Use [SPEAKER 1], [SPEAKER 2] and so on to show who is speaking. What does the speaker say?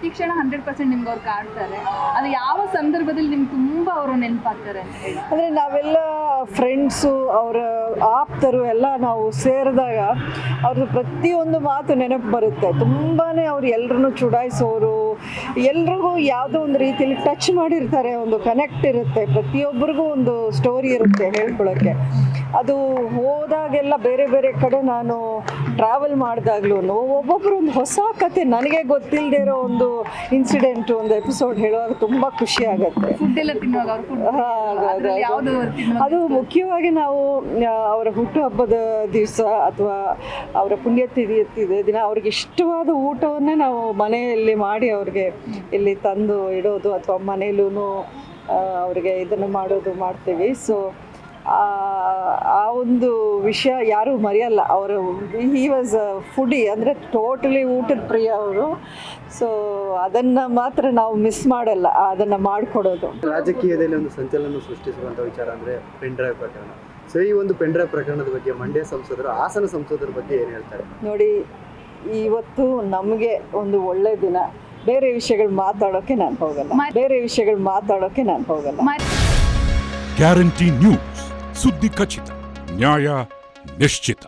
[SPEAKER 1] ಪ್ರತಿ ಕ್ಷಣ hundred percent ನಿಮ್ಗೆ ಅವ್ರು ಕಾಡ್ತಾರೆ ಅದು ಯಾವ ಸಂದರ್ಭದಲ್ಲಿ ನಿಮ್ಗೆ ತುಂಬಾ ಅವರು ನೆನಪಾಗ್ತಾರೆ ಅಂತ
[SPEAKER 2] ಅಂದರೆ ನಾವೆಲ್ಲ ಫ್ರೆಂಡ್ಸು ಅವರ ಆಪ್ತರು ಎಲ್ಲ ನಾವು ಸೇರಿದಾಗ ಅವ್ರದ್ದು ಪ್ರತಿಯೊಂದು ಮಾತು ನೆನಪು ಬರುತ್ತೆ. ತುಂಬಾ ಅವ್ರು ಎಲ್ಲರನ್ನು ಚುಡಾಯಿಸೋರು ಎಲ್ರಿಗೂ ಯಾವುದೋ ಒಂದು ರೀತಿಯಲ್ಲಿ ಟಚ್ ಮಾಡಿರ್ತಾರೆ ಒಂದು ಕನೆಕ್ಟ್ ಇರುತ್ತೆ. ಪ್ರತಿಯೊಬ್ಬರಿಗೂ ಒಂದು ಸ್ಟೋರಿ ಇರುತ್ತೆ ಹೇಳ್ಕೊಳ್ಳೋಕ್ಕೆ ಅದು ಹೋದಾಗೆಲ್ಲ ಬೇರೆ ಬೇರೆ ಕಡೆ ನಾನು ಟ್ರಾವೆಲ್ ಮಾಡಿದಾಗ್ಲೂ ಒಬ್ಬೊಬ್ಬರು ಒಂದು ಹೊಸ ಕತೆ ನನಗೆ ಗೊತ್ತಿಲ್ಲದೆ ಇರೋ ಒಂದು ಇನ್ಸಿಡೆಂಟ್ ಒಂದು ಎಪಿಸೋಡ್ ಹೇಳುವಾಗ ತುಂಬ ಖುಷಿ ಆಗುತ್ತೆ. ಅದು- ಮುಖ್ಯವಾಗಿ ನಾವು ಅವರ ಹುಟ್ಟುಹಬ್ಬದ ದಿವಸ ಅಥವಾ ಅವರ ಪುಣ್ಯತಿಥಿ ದಿನ ಅವ್ರಿಗೆ ಇಷ್ಟವಾದ ಊಟವನ್ನೇ ನಾವು ಮನೆಯಲ್ಲಿ ಮಾಡಿ ಅವ್ರಿಗೆ ಇಲ್ಲಿ ತಂದು ಇಡೋದು ಅಥವಾ ಮನೇಲೂ ಅವ್ರಿಗೆ ಇದನ್ನು ಮಾಡೋದು ಮಾಡ್ತೀವಿ. ಸೊ ಆ ಒಂದು ವಿಷಯ ಯಾರೂ ಮರೆಯಲ್ಲ. ಅವರು ಹಿ ವಾಸ್ ಫುಡಿ ಅಂದರೆ ಟೋಟಲಿ ಊಟದ ಪ್ರಿಯ ಅವರು. ಸೊ ಅದನ್ನು ಮಾತ್ರ ನಾವು ಮಿಸ್ ಮಾಡಲ್ಲ ಅದನ್ನು ಮಾಡಿಕೊಡೋದು.
[SPEAKER 3] ರಾಜಕೀಯದಲ್ಲಿ ಒಂದು ಸಂಚಲನ ಸೃಷ್ಟಿಸುವಂಥ ವಿಚಾರ ಅಂದರೆ ಪೆನ್ ಡ್ರೈವ್ ಪ್ರಕರಣ. ಸೊ ಈ ಒಂದು ಪೆನ್ ಡ್ರೈವ್ ಪ್ರಕರಣದ ಬಗ್ಗೆ ಮಂಡ್ಯ ಸಂಸದರು ಹಾಸನ ಸಂಸದರ ಬಗ್ಗೆ ಏನು ಹೇಳ್ತಾರೆ?
[SPEAKER 2] ನೋಡಿ ಇವತ್ತು ನಮಗೆ ಒಂದು ಒಳ್ಳೆ ದಿನ. ಬೇರೆ ವಿಷಯಗಳು ಮಾತಾಡೋಕೆ ನಾನು ಹೋಗಲ್ಲ. ಬೇರೆ ವಿಷಯಗಳು ಮಾತಾಡೋಕೆ ನಾನು ಹೋಗಲ್ಲ.
[SPEAKER 4] ಗ್ಯಾರಂಟಿ ನ್ಯೂಸ್ ಸುದ್ದಿ ಖಚಿತ. ನ್ಯಾಯ ನಿಶ್ಚಿತ.